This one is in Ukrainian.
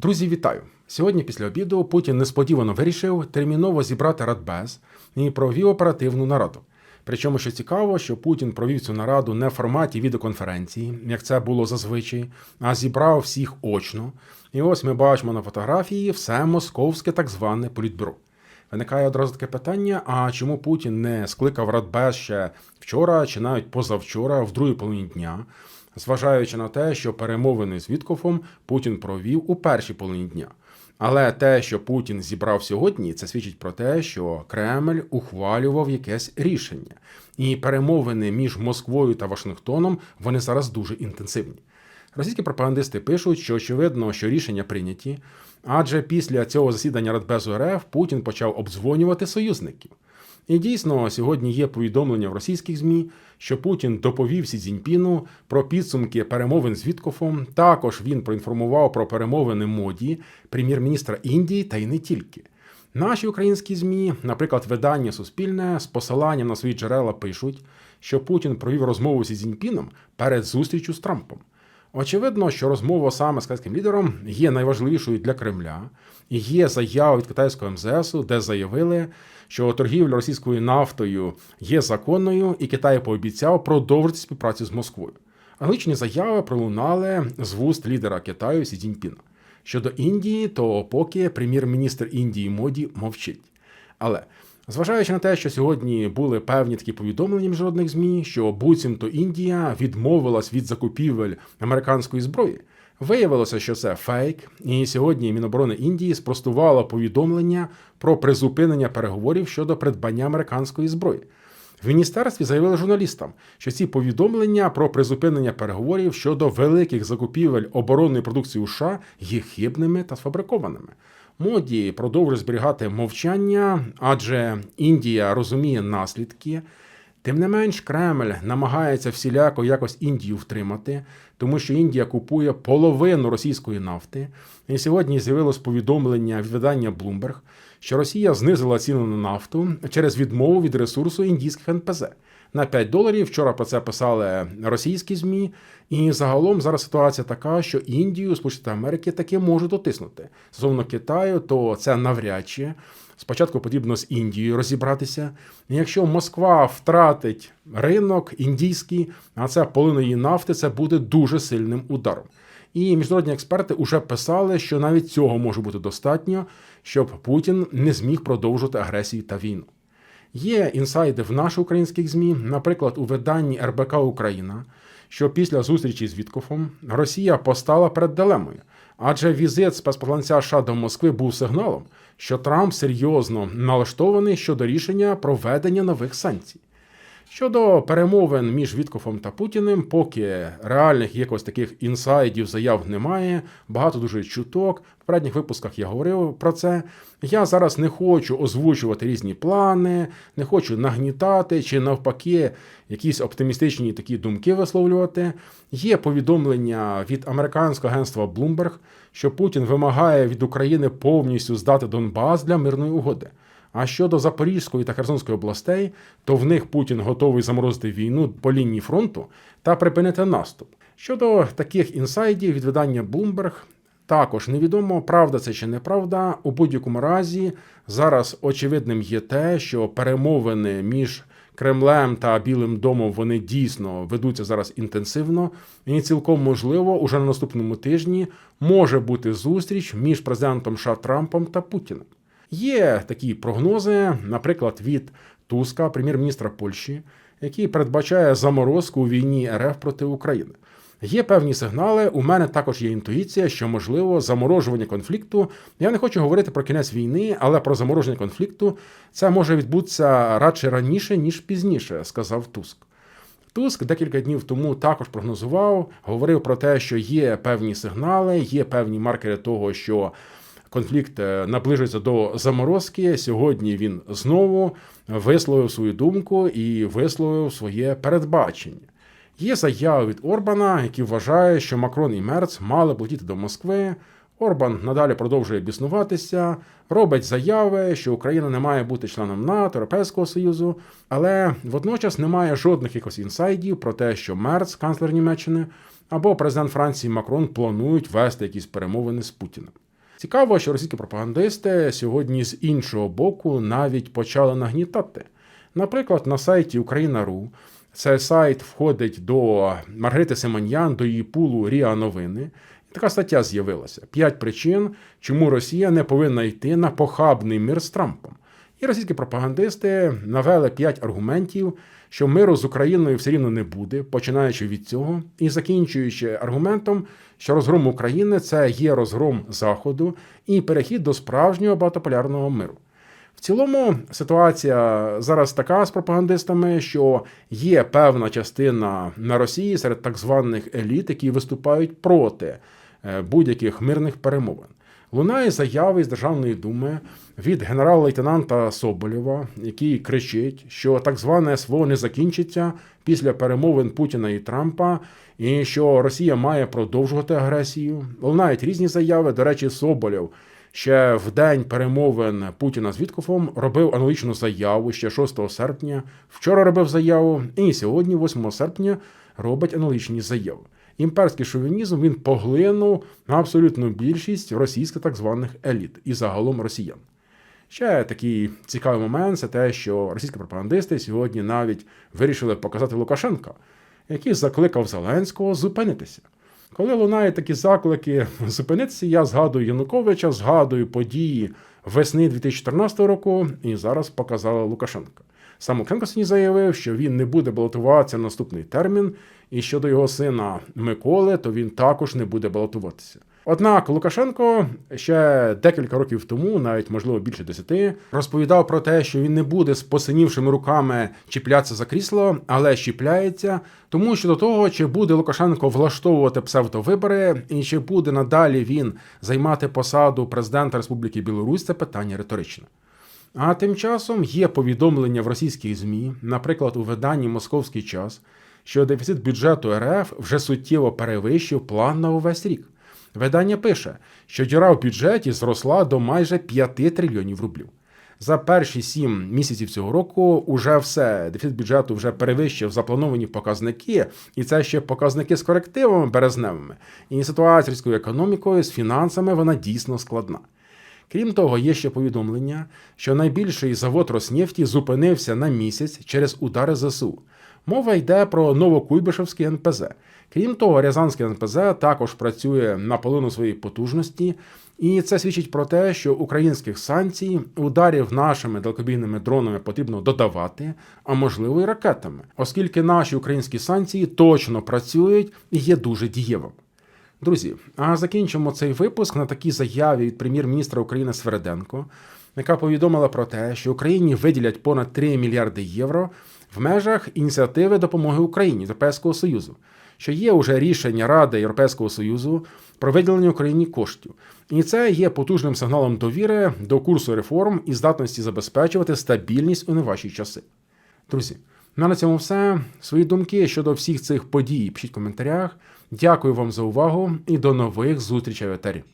Друзі, вітаю! Сьогодні після обіду Путін несподівано вирішив терміново зібрати Радбез і провів оперативну нараду. Причому, що цікаво, що Путін провів цю нараду не в форматі відеоконференції, як це було зазвичай, а зібрав всіх очно. І ось ми бачимо на фотографії все московське так зване політбюро. Виникає одразу таке питання: а чому Путін не скликав Радбез ще вчора чи навіть позавчора, в другій половині дня, зважаючи на те, що перемовини з Віткофом Путін провів у першій половині дня. Але те, що Путін зібрав сьогодні, це свідчить про те, що Кремль ухвалював якесь рішення, і перемовини між Москвою та Вашингтоном вони зараз дуже інтенсивні. Російські пропагандисти пишуть, що очевидно, що рішення прийняті, адже після цього засідання Радбезу РФ Путін почав обдзвонювати союзників. І дійсно, сьогодні є повідомлення в російських ЗМІ, що Путін доповів Сі Цзіньпіну про підсумки перемовин з Віткофом. Також він проінформував про перемовини моді, прем'єр-міністра Індії та й не тільки. Наші українські ЗМІ, наприклад, видання Суспільне з посиланням на свої джерела пишуть, що Путін провів розмову зі Цзіньпіном перед зустрічю з Трампом. Очевидно, що розмова саме з китайським лідером є найважливішою для Кремля, і є заява від китайського МЗСу, де заявили, що торгівля російською нафтою є законною, і Китай пообіцяв продовжити співпрацю з Москвою. Аналогічні заяви пролунали з вуст лідера Китаю Сі Цзіньпіна. Щодо Індії, то поки прем'єр-міністр Індії Моді мовчить. Але Зважаючи на те, що сьогодні були певні такі повідомлення міжнародних змі, що буцімто Індія відмовилась від закупівель американської зброї, виявилося, що це фейк, і сьогодні Міноборони Індії спростувало повідомлення про призупинення переговорів щодо придбання американської зброї. В міністерстві заявили журналістам, що ці повідомлення про призупинення переговорів щодо великих закупівель оборонної продукції США є хибними та сфабрикованими. Моді продовжує зберігати мовчання, адже Індія розуміє наслідки. Тим не менш, Кремль намагається всіляко якось Індію втримати, тому що Індія купує половину російської нафти. І сьогодні з'явилось повідомлення від видання Bloomberg, що Росія знизила ціну на нафту через відмову від ресурсу індійських НПЗ на 5 доларів. Вчора про це писали російські змі. І загалом зараз ситуація така, що Індію, Сполучені Америки таки можуть дотиснути. Стосовно Китаю, то це навряд чи. Спочатку потрібно з Індією розібратися. Якщо Москва втратить ринок індійський, а це половина її нафти, це буде дуже сильним ударом. І міжнародні експерти вже писали, що навіть цього може бути достатньо, щоб Путін не зміг продовжувати агресію та війну. Є інсайди в наших українських ЗМІ, наприклад, у виданні РБК Україна, що після зустрічі з Віткофом Росія постала перед дилемою, адже візит спецпосланця США до Москви був сигналом, що Трамп серйозно налаштований щодо рішення проведення нових санкцій. Щодо перемовин між Віткофом та Путіним, поки реальних якось таких інсайдів заяв немає, багато дуже чуток. В передніх випусках я говорив про це. Я зараз не хочу озвучувати різні плани, не хочу нагнітати чи навпаки якісь оптимістичні такі думки висловлювати. Є повідомлення від американського агентства Bloomberg, що Путін вимагає від України повністю здати Донбас для мирної угоди. А щодо Запорізької та Херсонської областей, то в них Путін готовий заморозити війну по лінії фронту та припинити наступ. Щодо таких інсайдів від видання Bloomberg, також невідомо, правда це чи неправда. У будь-якому разі зараз очевидним є те, що перемовини між Кремлем та Білим домом вони дійсно ведуться зараз інтенсивно, і цілком можливо, уже на наступному тижні може бути зустріч між президентом США Трампом та Путіним. Є такі прогнози, наприклад, від Туска, прем'єр-міністра Польщі, який передбачає заморозку у війні РФ проти України. Є певні сигнали. У мене також є інтуїція, що можливо заморожування конфлікту. Я не хочу говорити про кінець війни, але про замороження конфлікту це може відбутися радше раніше ніж пізніше, сказав Туск. Туск декілька днів тому також прогнозував, говорив про те, що є певні сигнали, є певні маркери того, що конфлікт е, наближується до заморозки. Сьогодні він знову висловив свою думку і висловив своє передбачення. Є заяви від Орбана, який вважає, що Макрон і Мерц мали б летіти до Москви. Орбан надалі продовжує біснуватися, робить заяви, що Україна не має бути членом НАТО, Європейського Союзу, але водночас немає жодних якось інсайдів про те, що Мерц, канцлер Німеччини, або президент Франції Макрон планують вести якісь перемовини з Путіним. Цікаво, що російські пропагандисти сьогодні з іншого боку навіть почали нагнітати. Наприклад, на сайті Україна.ру цей сайт входить до Маргарити Симоньян, до її пулу Ріа Новини. І така стаття з'явилася: п'ять причин, чому Росія не повинна йти на похабний мир з Трампом. І російські пропагандисти навели п'ять аргументів, що миру з Україною все рівно не буде, починаючи від цього, і закінчуючи аргументом, що розгром України це є розгром Заходу і перехід до справжнього багатополярного миру. В цілому ситуація зараз така з пропагандистами, що є певна частина на Росії серед так званих еліт, які виступають проти е, будь-яких мирних перемовин. Лунає заяви з Державної думи від генерал-лейтенанта Соболєва, який кричить, що так зване СВО не закінчиться після перемовин Путіна і Трампа, і що Росія має продовжувати агресію. Лунають різні заяви. До речі, Соболєв ще в день перемовин Путіна з Віткофом робив аналогічну заяву ще 6 серпня. Вчора робив заяву, і сьогодні, 8 серпня, робить аналогічні заяви. Імперський шовінізм він поглинув абсолютну більшість російських так званих еліт і загалом росіян. Ще такий цікавий момент це те, що російські пропагандисти сьогодні навіть вирішили показати Лукашенка, який закликав Зеленського зупинитися. Коли лунають такі заклики зупинитися, я згадую Януковича, згадую події весни 2014 року, і зараз показала Лукашенка. Сам Лукашенко сьогодні заявив, що він не буде балотуватися на наступний термін, і щодо його сина Миколи, то він також не буде балотуватися. Однак Лукашенко ще декілька років тому, навіть можливо більше десяти, розповідав про те, що він не буде з посинівшими руками чіплятися за крісло, але чіпляється, тому що до того, чи буде Лукашенко влаштовувати псевдовибори, і чи буде надалі він займати посаду президента Республіки Білорусь, це питання риторичне. А тим часом є повідомлення в російських ЗМІ, наприклад, у виданні Московський час, що дефіцит бюджету РФ вже суттєво перевищив план на увесь рік. Видання пише, що діра в бюджеті зросла до майже 5 трильйонів рублів. За перші сім місяців цього року уже все дефіцит бюджету вже перевищив заплановані показники, і це ще показники з корективами березневими. І ситуація з економікою з фінансами вона дійсно складна. Крім того, є ще повідомлення, що найбільший завод Роснефті зупинився на місяць через удари ЗСУ. Мова йде про Новокуйбишевський НПЗ. Крім того, Рязанський НПЗ також працює на половину своєї потужності, і це свідчить про те, що українських санкцій ударів нашими далекобійними дронами потрібно додавати, а можливо і ракетами, оскільки наші українські санкції точно працюють і є дуже дієвими. Друзі, а закінчимо цей випуск на такій заяві від прем'єр-міністра України Свереденко, яка повідомила про те, що Україні виділять понад 3 мільярди євро в межах ініціативи допомоги Україні Європейського Союзу, що є уже рішення Ради Європейського Союзу про виділення Україні коштів. І це є потужним сигналом довіри до курсу реформ і здатності забезпечувати стабільність у неважкі часи. Друзі, ну, на цьому все. Свої думки щодо всіх цих подій пишіть в коментарях. Дякую вам за увагу і до нових зустрічей в етері.